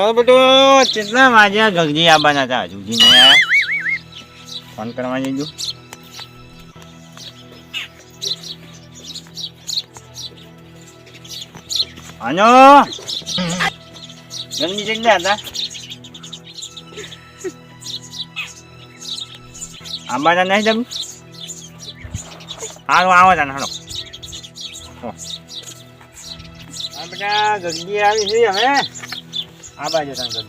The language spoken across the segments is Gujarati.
મારો બેટો કેટલા વાગ્યા ગગજી આવવાના હતા હજુ જી નહીં આયા ફોન કરવા જઈજો આનો ગંદી કેટલા હતા આવવાના નહીં તમે હાલો આવો તાને હાલો હો. આ બધા ગગજી આવી છે હવે આ બાજુ ગગજી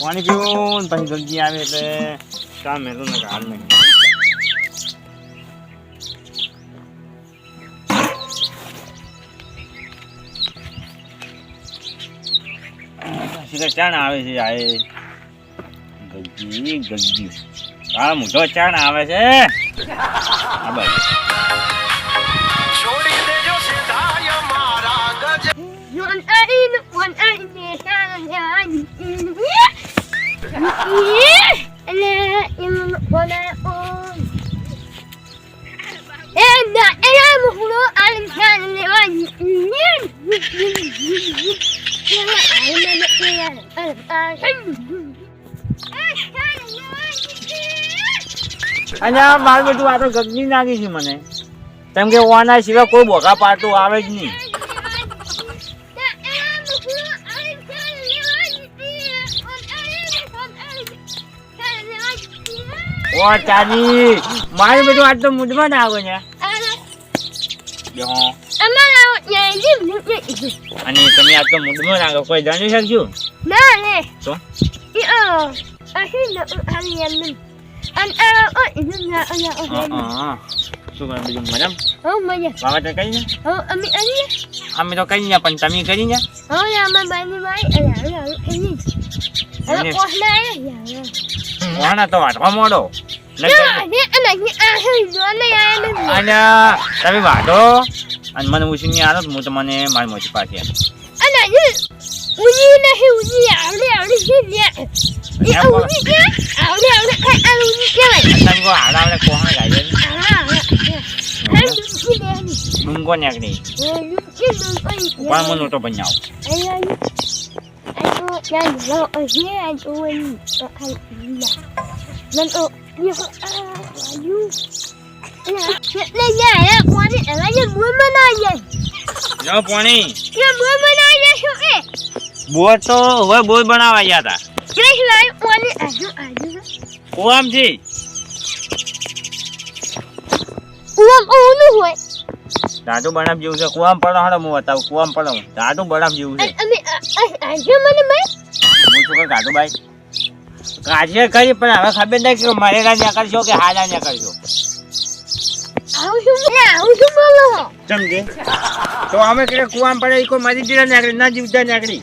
પાણી પીવું પછી ગગજી આવે એટલે કામ મેલું ને હાલ નહીં. સીધા ચાણ આવે છે, આ. ગગજી ગગજી આ મોટો ચાણ આવે છે. આ બાજુ. અને આ માર બધું આ તો ગગની નાખી છે મને. કેમ કે ઓના સિવાય કોઈ બોગા પાટું આવે જ નહીં. ઓ ચાની મારે બધું આજ તો મૂડમાં ના આવે ને. અને તમે આજ તો મૂડમાં ના કોઈ જાણી શકશું? શું? કરે બીજું મજામ Oh, maya. વાવાતર કરી ને Oh, ami ani. અમે તો કરી ને પણ તમે કરી ને Oh, mai. Ala, ala, ini. Ala, Ini. oh na ya. Ya. વાના તો વાટવા મોડો ને ah, તમે વાઢો અને મને ઉછીની આલો તો હું તમને મારી મોટી પાછી. અને તમે કહો હાડા આવડે ડુંગો નીકળી Eh. પણ મને નહોતો બનાવ oh, oh, oh, oh, ah, eh. બોર તો હવે બોર બનાવવા ગયા હતા Like, kwani, ayu, ayu. કુવામથી Uwam, oh, no, હોય. દાદુ બનાવ જેવું છે કુવામ પડો હાડો હું બતાવું કુવામ પડો દાદુ બનાવ જેવું છે may. હું શું કહું દાદુ ભાઈ કાજે કરી પણ હવે ખબર નહીં કે મારે રાજા કરશો કે હા રાજા કરશો આવું શું? આવું? સમજે તો અમે કે કુવામ પડે ઈ કોઈ મારી જીરા નાગરી ના જીવતા નીકળી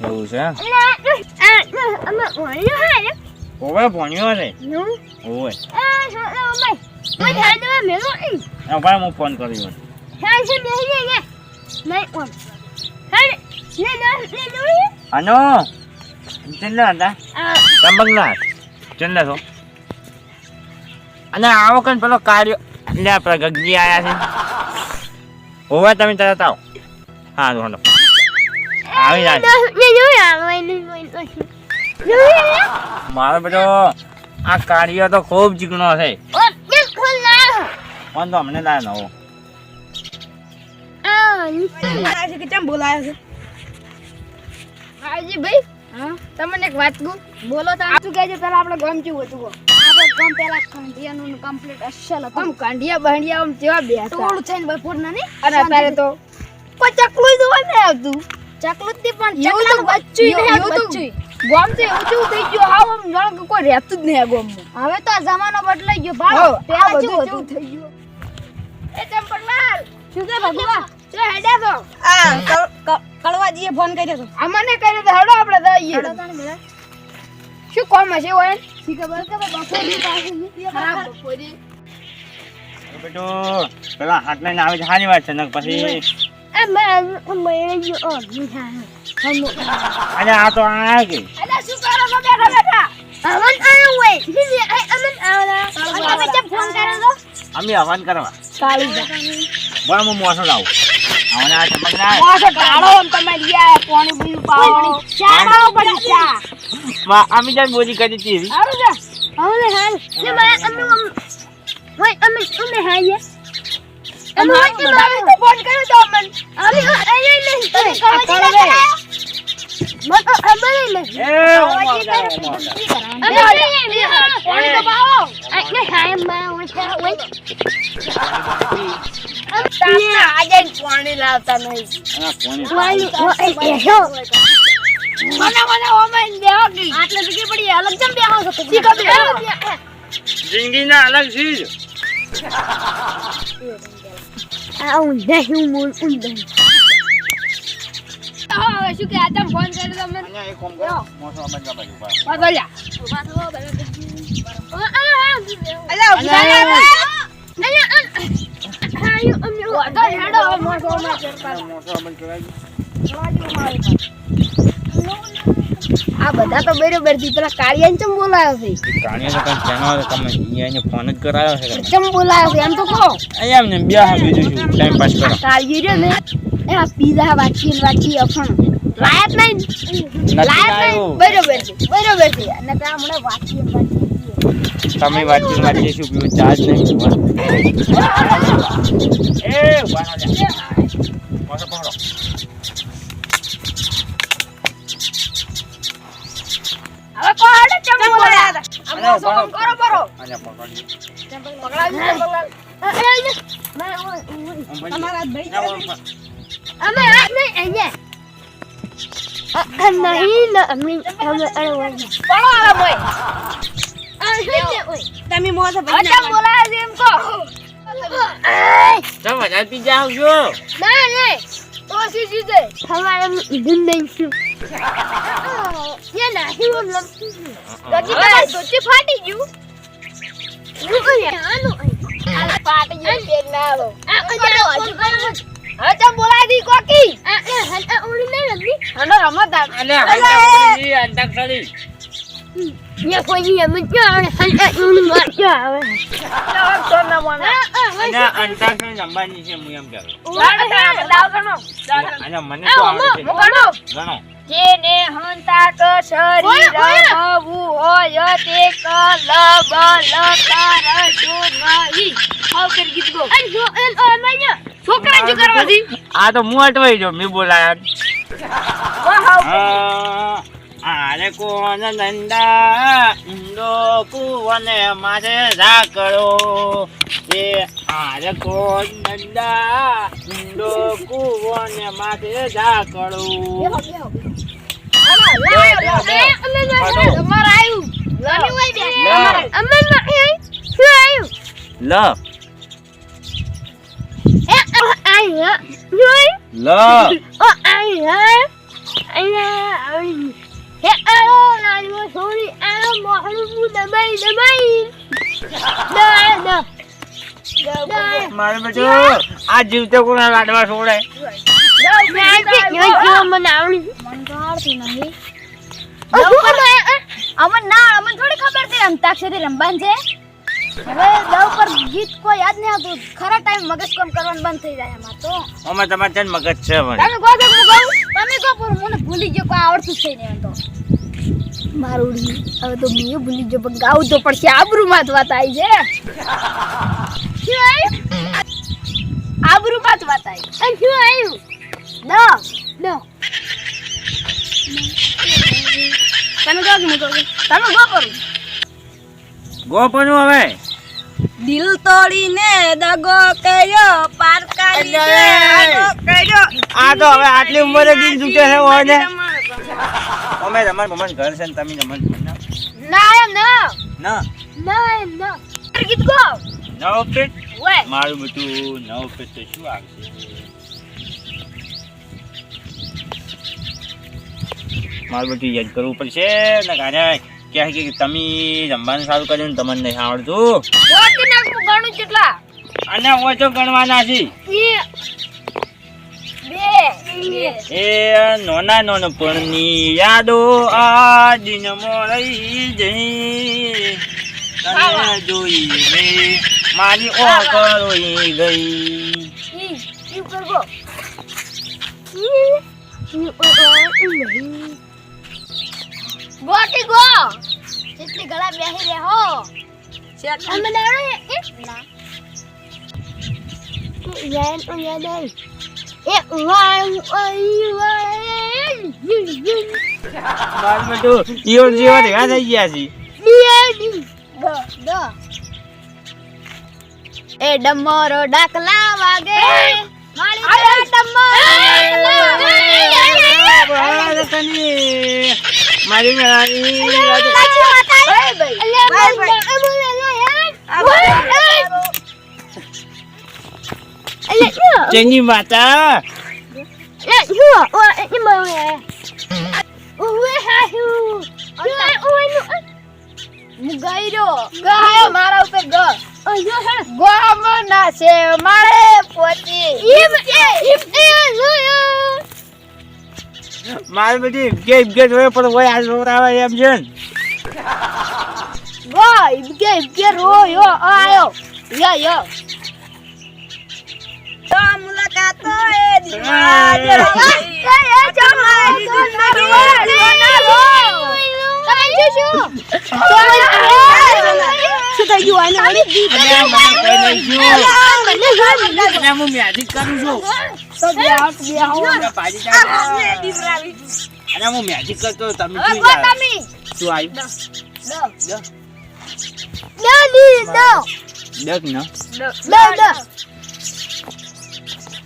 oh, oh, oh. એવું છે? ઓવે ભણ્યો છે ઓવે Ah, eh. ભાઈ હું ફોન કર્યો eh? Eh? આનો ચેન્લા હતા Ah, ચંપકનાથ છો અને આવો કન પેલો કાર્યો એટલે આપણે ગગજી આયા છે હોવા તમે તરત આવો હા હાલો આવી જાય. મારો બધો આ કાર્ય તો ખૂબ ચીકણો છે. તો અમને લાય નવો. બોલાયા છે કે કેમ બોલાયા છે? હાજી ભાઈ હા? તમને એક વાત કહું? બોલો તો. શું કહેજો પેલા આપણે ગામ હતું કહો. આપણે ગમ પેલા ખંડિયાનું કમ્પ્લીટ અસલ હતું. આમ કાંડિયા બાંડિયા આમ જેવા બે ટોળું થઈને બપોરના નહીં? અને અત્યારે તો કોઈ ચકલું જોવા નહીં આવતું ચકલું જ તે પણ એવું તો બચ્ચું એવું- તો બચ્ચું તો એવું જેવું થઈ ગયું હાવ આમ જણ કે કોઈ રહેતું જ નહીં આ ગામમાં. હવે તો આ જમાનો બદલાઈ ગયો ભાવ આ પેલા બધું જેવું હતું થઈ ગયું. એ ચંપકલાલ શું કે ભગવા જો હેડે તો. આ કળ- કળ- કળવાજીએ ફોન કર્યો તો. અમને કહી દે હેડો આપણે જઈએ. શું કોમ હશે ઓય શી ખબર? કે બપોરની પાસે ખરાબ. બપોરી બેટો પેલા હાથ લઈને આવે છે સારી વાત છે ને પછી Oh? અને આ તો આ કે અલા શું કરો છો બેઠા બેઠા Aman away. Hindi ay aman awla. Ano ba jab phone karo do? અમે હવન કરવા કાળી જા બોલ હું મોસો લાવું આવને આ ચમક ના પાછો કાળો આમ તમે ગયા પાણી બીજું પાણી ચા પાવો પડી ચા માં અમે જાન બોલી કરી હતી સારું જા Awla hal. Ni ba aman Wait, aman ume haye. અમે તો પાણી લાવતા નહીં આ. મને મને ઓમેન દેવો કી આટલે બગી પડી અલગ જમ ખબર જિંદગીના અલગ ચીજ આવું નહીં મૂળ ઊંધું હવે શું કે આજે ફોન કર્યો તો અમને અહીંયા એક કોમ કરો મોસો જા બાજુ બસ અલ્યા ઊભા. તો હેડો હવે અમે કરતા મોસો અમન કરાવી આ બધા તો બરોબરથી પેલા કાળિયા ચમ બોલાયો છે કાળિયા તો કંઈક જાણવા તમે અહીંયા ફોન જ કરાયો છે ચમ બોલાયો છે એમ તો કહો અહીંયા એમને બે બીજું શું ટાઈમ પાસ કરો કાળિયો રહ્યો ને એ આ પીઝા વાંચી વાંચી અફણ લાયક નહીં. નથી લાયક નહીં. બરોબર છે બરોબર છે. અને ત્યાં હમણાં વાંચી વાંચી તમે વાંચી વાંચી શું પીવું? ચાર્જ નહીં એ પકડો હવે ચમ બોલાયા શું કરો. પકડાવી. તમારા ભાઈ ના. અમે આ નહીં અહીંયા નહીં ના અમે અમે અરે પડો હવે મોય તમે મોં તો ભાઈ ચમ બોલાયા છે એમ કહો ચાલ, વધારે પી જાઓ છો. ના નહીં તો સી સીધે હવારે દુનિયા શું યા નહીં ઓમ પછી તમારી ધોતી ફાટી ગયું આનો આ ફાટી ગયું કે ના આવો આ આ હવે ચમ બોલાય દી કોકી. આ ઓલી નહીં લગી હનો રમત અલે, ભાઈ, અંતાક્ષરી. યા કોઈ એમ જ આવે? હંતા ઓલી માર આવે? તો ના મને અને અંતાક્ષરી રમવાની છે હું એમ તમે દાવ ગણો અને મને તો આવડે છે. ગણો? ગણો. જેને હંતા કસરી રમવું હોય તે કલબ લકાર નહીં. હાવ કરી ગીત ગો. અને જો એલ અમાય છોકરા શું કરવા દી? આ તો હું અટવાઈ જો મેં બોલાયા આરે કોણ નંદા? ઈંડો કુવને મારે રાકડો એ આરે કોન નંદા? ઈંડો કુવને મારે તમારે આવ્યું આવ્યું લ. આયા જોઈ લ ઓ આયા આયા આવી હે આવો લાલવો સોરી આ મોહલું દબાઈ દબાઈ ના ના મારે બેટું આ જીવતો કોના લાડવા છોડે અમન ના અમને થોડી ખબર છે અંતાક્ષરી રમવાનું છે હવે દવ પર ગીત કોઈ યાદ નહીં આવતું. ખરા ટાઈમ મગજ કામ કરવાનું બંધ થઈ જાય એમાં તો. અમે તમારે છે મગજ છે મને તમે કહો કે હું? તમે કહો પણ મને ભૂલી ગયો કોઈ આવડતું છે નહીં તો. મારું હવે તો મેં ભૂલી ગયો પણ ગાવું તો પડશે. આબરૂમાં જ વાત આવી છે. શું આવ્યું? આબરૂમાં જ વાત આવી. શું આવ્યું? દ દ તમે કહો કે હું કહું? તમે કહો કરું ગોપનું હવે. દિલ તોડીને દગો કર્યો પાર કાઢી કર્યો. આ તો હવે આટલી ઉંમરે દિલ તૂટે છે ઓને અમે તમાર મમન ઘર છે ને તમે મમન ના એમ ના. ના. ના એમ ના. ગીત ગો. નવ ફીટ મારું બધું નવ ફીટ તો શું આવશે મારું બધું યાદ કરવું પડશે ને કાને કહે કે તમે જમવાનું સારું કર્યું તમને નહીં આવડતું. ગણું કેટલા? અને ઓછો ગણવાના છે. એ નોના નોનપણની યાદો આ દિનમાં રહી જઈ. તને જોઈને મારી ઓખ રોઈ ગઈ. ઈ ઈ કરગો ગોટી ગો. એટલી ગળા બેહી રે હો અમે ના મારું બધું ઈવન જેવા ભેગા થઈ ગયા છે. એ ડમોરો ડાકલા વાગે. મારી મારી મારી ચેની માતા? મારા ઉપર ગ ગોમાં ના છે મારે પોતી. મારી બધી ઇબકે ઇબકે જોયે પણ હોય આ જોરાવે એમ છે ગો ઇબકે ઇબકે રોયો આયો. યો યો તો મુલાકાતો એ દિમાગ રહી. શું થઈ ગયું? આને તો બે હાથ હાથ દીવરાવી. હું. મેજિક કરતો તમે શું? તમે શું આવ્યું? દો દગ ને?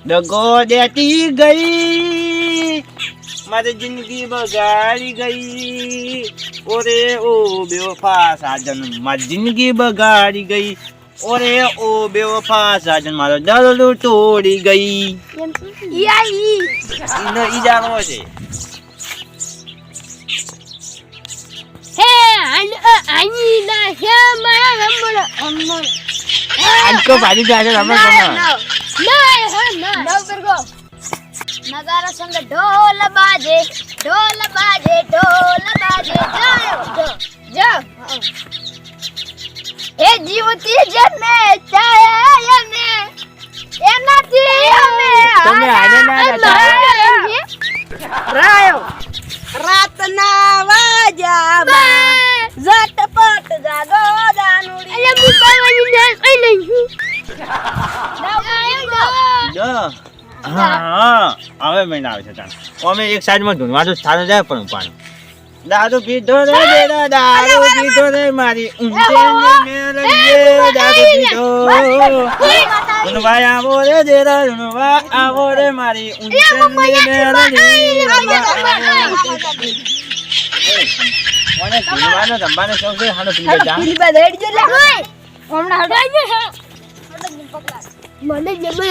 દો દો દેતી ગઈ. મારી જિંદગી બગાડી ગઈ. ઓરે ઓ બેવફા સાજન મારી જિંદગી બગાડી ગઈ. ઓરે ઓ બેવફા સાજન મારો દરડો તોડી ગઈ. ઈનો ઈજારો છે. આજકો ભાજી જાય છે તમે તમે ના કરગો નગારા સંગ ઢોલ બાજે ઢોલ બાજે ઢોલ બાજે જાયો જો એ જીવતી જને ચાયા ને એનાથી અમે તમે આને ના. રાયો. રાતના વાજામાં ઝટપટ જાગો દાનુડી. દ. હા હા હવે મેં આવે છે તાણ. અમે એક સાઈડમાં ધૂનવા તો સારું જાય પણ પાણી દારૂ પીધો રે બેડા દારૂ પીધો રે મારી ઊંચે મેલડીએ દારૂ પીધો. ધૂનવા આવો રે દેરા ધૂનવા આવો રે મારી ઊંચે પીધો જા. મને જમે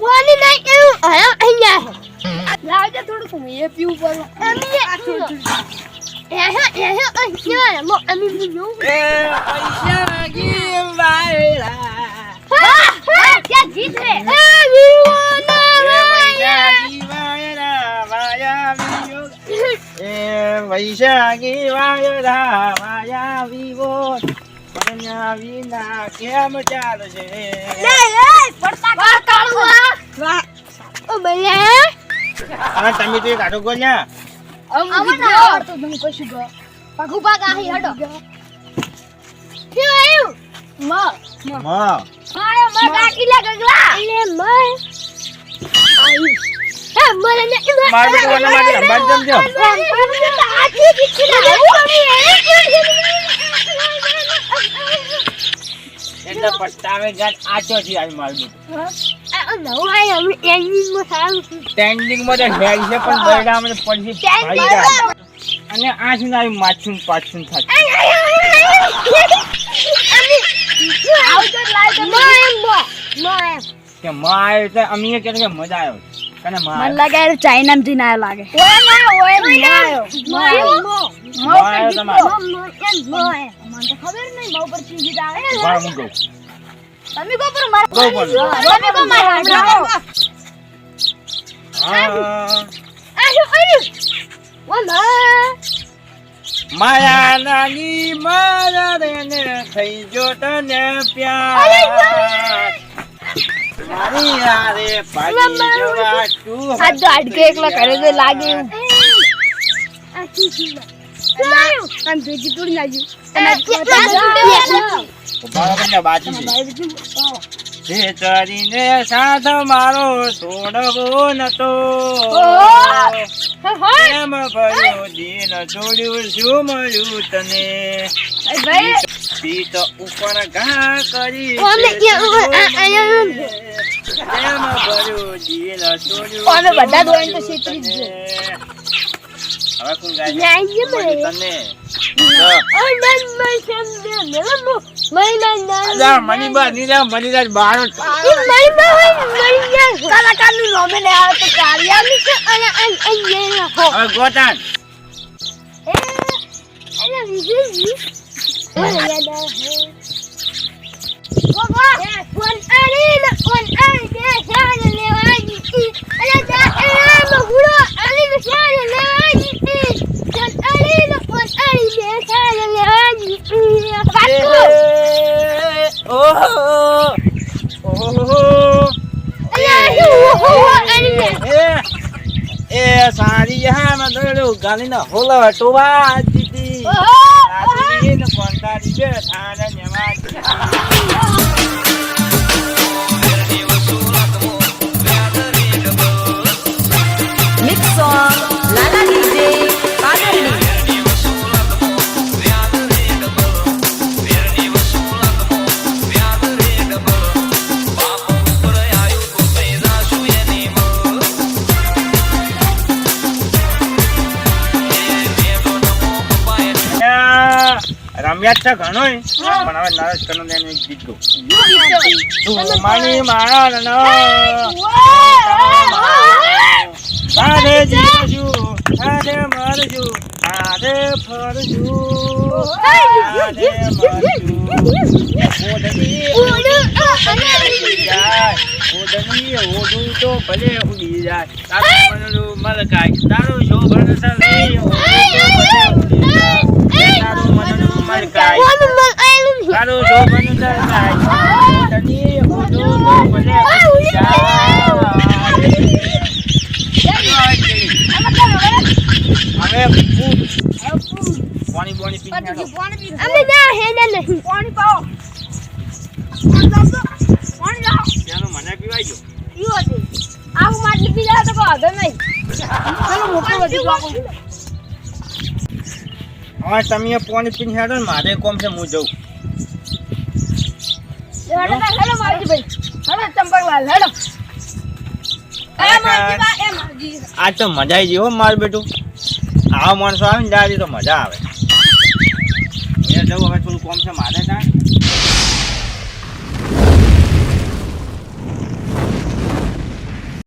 કોની નહીં એવું હા અહીંયા લાવજે થોડુંક હું એ પીવું પડું અમે વૈશાખી વાયરા વાયા મો અમે ગીવાયલા હા હા ક્યાં જીત રે એ વિના કેમ ચાલશે વાહ કાળું વાહ ઓ બલ્યા અને તમે તો આટો ગોલ્યા અમને આવડતું નહીં કશું ગો પગુ પગ આહી હડો શું આવ્યું મ મ મારો મ કાકી લે ગગલા એટલે મર આવ્યું હે મને મારે મારું તો ઓલા માટે અંબાડી સમજો પસ્તાવે ગાત આચો છે આજ મારું નવું આય સારું માં તો હેડ છે પણ બરડા મને પડશે ભાઈ અને આ છે આવી માછું પાછું મર કે માં આવ્યો એટલે અમે એ કે મજા આવ્યો કને માં મને લાગે ચાઇના આવ્યો લાગે. ઓય ના ઓય નહીં આવ્યો માં આવ્યો તમારે મો મો એમ મો એ મને ખબર નહીં બહુ પર ચીજી આવે. ઊભા હું કહું. તમે પર મારે મારે માયા નાની મારા રેને થઈ જો તને પ્યાર મારી યારે પાડી જવા તું આ તો હાડકે કરે તો લાગે આ ચીચી આયુ આમ ભેજી તોડી નાખ્યું અને કેટલા ઊભા રહો ને બાજી છે. જે સાથ મારો છોડવો નતો. એમ ભર્યો દિન છોડ્યું શું મળ્યું તને? પીત ઉપર ઘા કરી એમ ભર્યું દિલ છોડ્યું બધા શું તો છેતરી જ? હવે કોણ ગાય તને. અને અન અન લેવાની. ઈ અલે એ મગુડો આરી ને લેવાની ઈ કોન આરી ને કોન આરી કે શાન લેવાની ઈ વાતો એ. અલે હું ને સારી હામાં દોડ્યું ગાલીને હોલવા ટોવા દીદી ફોન આ છે કોંતાડી છે ઘણો પણ હવે નરેશ ને એક ગીત માની તું મારી માળાનો તારે જીવશું તારે મરજુ ઓઢણી જાય ઓઢણી ઓઢું તો ભલે ઉડી જાય. તારું મન મલકાય તારું શોભન સલી ઓઢું તો ભલે ઉડી જાય તારું મનનું મલકાય તારું શોભન સલકાય ઓઢણી ઓઢું તો ભલે હવે. પાણી પીને હેડો. અમે ના હેડા નહીં. પાણી પાવો પાણી લાવો. પાણી મને પીવાય જો પીવો છે. આવું માટલી પી જાય તો કોઈ નહીં. ચલો મોટો હવે તમે પાણી પીને હેડો ને મારે કોમ છે હું જઉં. હેડો તાર, હેડો ચંપકલાલ. આજ તો મજા આવી હો માર બેટું. આવા માણસો આવે ને ત્યારે તો મજા આવે. જવું હવે થોડું કોમ છે મારે ત્યાં.